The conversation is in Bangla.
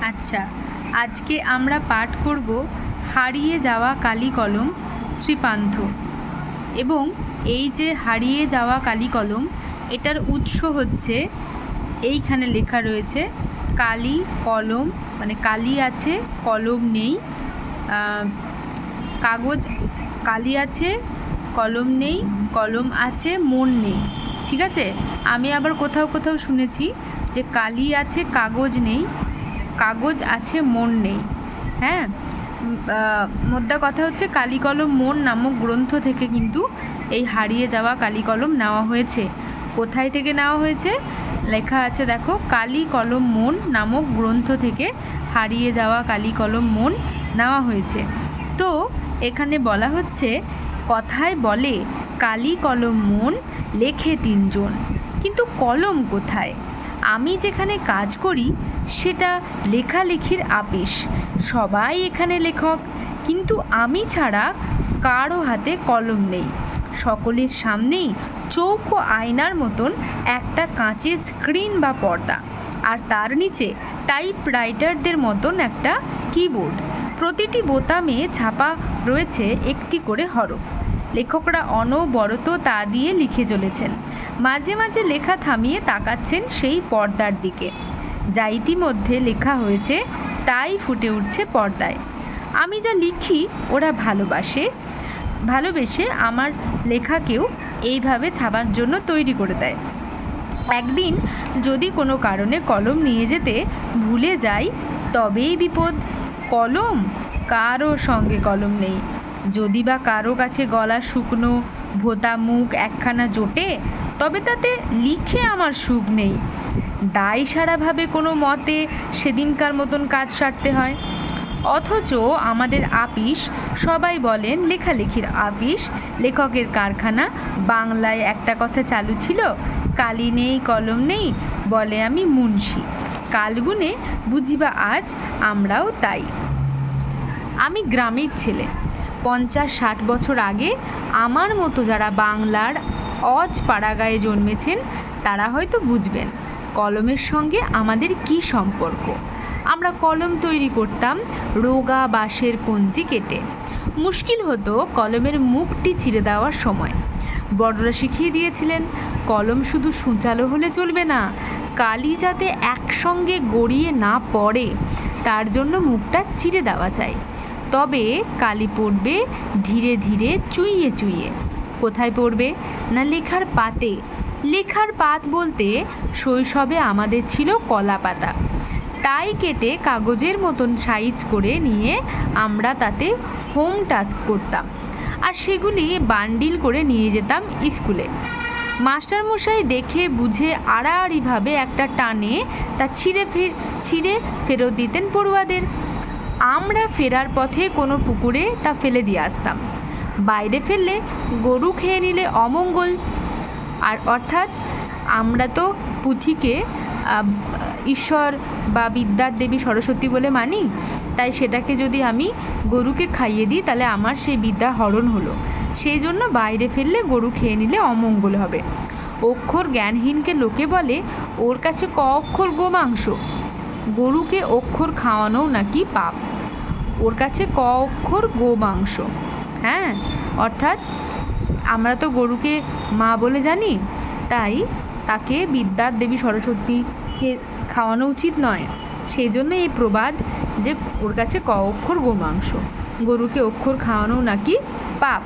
আচ্ছা আজকে আমরা পাঠ করব হারিয়ে যাওয়া কালি কলম শ্রীপান্থ। এবং এই যে হারিয়ে যাওয়া কালি কলম এটার উৎস হচ্ছে, এইখানে লেখা রয়েছে, কালি, কলম মানে কালি আছে, কলম নেই কাগজ, কালি আছে, কলম নেই, কলম আছে, মন নেই, ঠিক আছে? আমি আবার কোথাও কোথাও শুনেছি যে কালি আছে, কাগজ নেই কাগজ আছে, মন নেই। হ্যাঁ? মোদ্দা কথা হচ্ছে কালি কলম মন নামক গ্রন্থ থেকে কিন্তু এই হারিয়ে যাওয়া কালি কলম নেওয়া হয়েছে। কোথায় থেকে নেওয়া হয়েছে? লেখা আছে দেখো কালি কলম মন নামক গ্রন্থ থেকে হারিয়ে যাওয়া কালি কলম মন নেওয়া হয়েছে। তো, এখানে বলা হচ্ছে, কথায় বলে কালি কলম মন লেখে তিনজন। কিন্তু কলম কোথায়? আমি যেখানে কাজ করি, সেটা লেখালেখির আপিস। সবাই এখানে লেখক। কিন্তু আমি ছাড়া কারও হাতে কলম নেই। সকলের সামনেই চৌকো আয়নার মতন একটা কাঁচের স্ক্রিন বা পর্দা। আর তার নিচে টাইপ রাইটারদের মতন একটা কিবোর্ড। প্রতিটি বোতামে ছাপা রয়েছে একটি করে হরফ। লেখকরা অনবরত তা দিয়ে লিখে চলেছেন। মাঝে মাঝে লেখা থামিয়ে তাকাচ্ছেন সেই পর্দার দিকে। যা ইতিমধ্যে লেখা হয়েছে, তাই ফুটে উঠছে পর্দায়। আমি যা লিখি, ওরা ভালোবাসে। ভালোবেসে আমার লেখাকেও এইভাবে ছাপার জন্য তৈরি করে দেয়। একদিন যদি কোনো কারণে কলম নিয়ে যেতে ভুলে যাই, তবেই বিপদ। কলম? কারও সঙ্গে কলম নেই। যদি বা কারও কাছে গলা শুকনো, ভোতা মুখ একখানা জোটে, তবে তাতে লিখে আমার সুখ নেই। দায় সারাভাবে কোনো মতে সেদিনকার মতন কাজ সারতে হয়। অথচ আমাদের আপিস, সবাই বলেন লেখালেখির আপিস, লেখকের কারখানা, বাংলায় একটা কথা চালু ছিল, কালি নেই, কলম নেই, বলে আমি মুন্সি। কালগুনে বুঝিবা আজ আমরাও তাই। আমি গ্রামের ছেলে। পঞ্চাশ, ষাট বছর আগে আমার মতো যারা বাংলার অজ পাড়াগায়ে জন্মেছেন, তারা হয়তো বুঝবেন কলমের সঙ্গে আমাদের কি সম্পর্ক। আমরা কলম তৈরি করতাম রোগা বাঁশের কঞ্জি কেটে। মুশকিল হতো কলমের মুখটি চিরে দেওয়ার সময়। বড়রা শিখিয়ে দিয়েছিলেন, কলম শুধু সূচালো হলে চলবে না, কালি যাতে একসঙ্গে গড়িয়ে না পড়ে, তার জন্য মুখটা চিরে দেওয়া চাই। তবে কালি পড়বে ধীরে ধীরে চুইয়ে চুইয়ে। কোথায় পড়বে? না লেখার পাতে। লেখার পাত বলতে শৈশবে আমাদের ছিল কলা পাতা। তাই কেটে কাগজের মতন সাইজ করে নিয়ে আমরা তাতে হোম টাস্ক করতাম আর সেগুলি বান্ডিল করে নিয়ে যেতাম স্কুলে। মাস্টারমশাই দেখে বুঝে আড়াআড়িভাবে একটা টানে তা ছিঁড়ে ফের ছিঁড়ে ফেরত দিতেন পড়ুয়াদের। আমরা ফেরার পথে কোনো পুকুরে তা ফেলে দিয়ে আসতাম। বাইরে ফেললে গরু খেয়ে নিলে অমঙ্গল। আর অর্থাৎ আমরা তো পুঁথিকে ঈশ্বর বা বিদ্যার দেবী সরস্বতী বলে মানি, তাই সেটাকে যদি আমি গরুকে খাইয়ে দিই, তাহলে আমার সেই বিদ্যা হরণ হলো। সেই জন্য বাইরে ফেললে গরু খেয়ে নিলে অমঙ্গল হবে। অক্ষর জ্ঞানহীনকে লোকে বলে, ওর কাছে ক অক্ষর গোমাংস? গরুকে অক্ষর খাওয়ানোও নাকি পাপ। ওর কাছে ক অক্ষর গোমাংস হ্যাঁ অর্থাৎ আমরা তো গরুকে মা বলে জানি, তাই তাকে বিদ্যার দেবী সরস্বতীকে খাওয়ানো উচিত নয়। সেই জন্য এই প্রবাদ যে ওর কাছে ক অক্ষর গোমাংস গরুকে অক্ষর খাওয়ানো নাকি পাপ।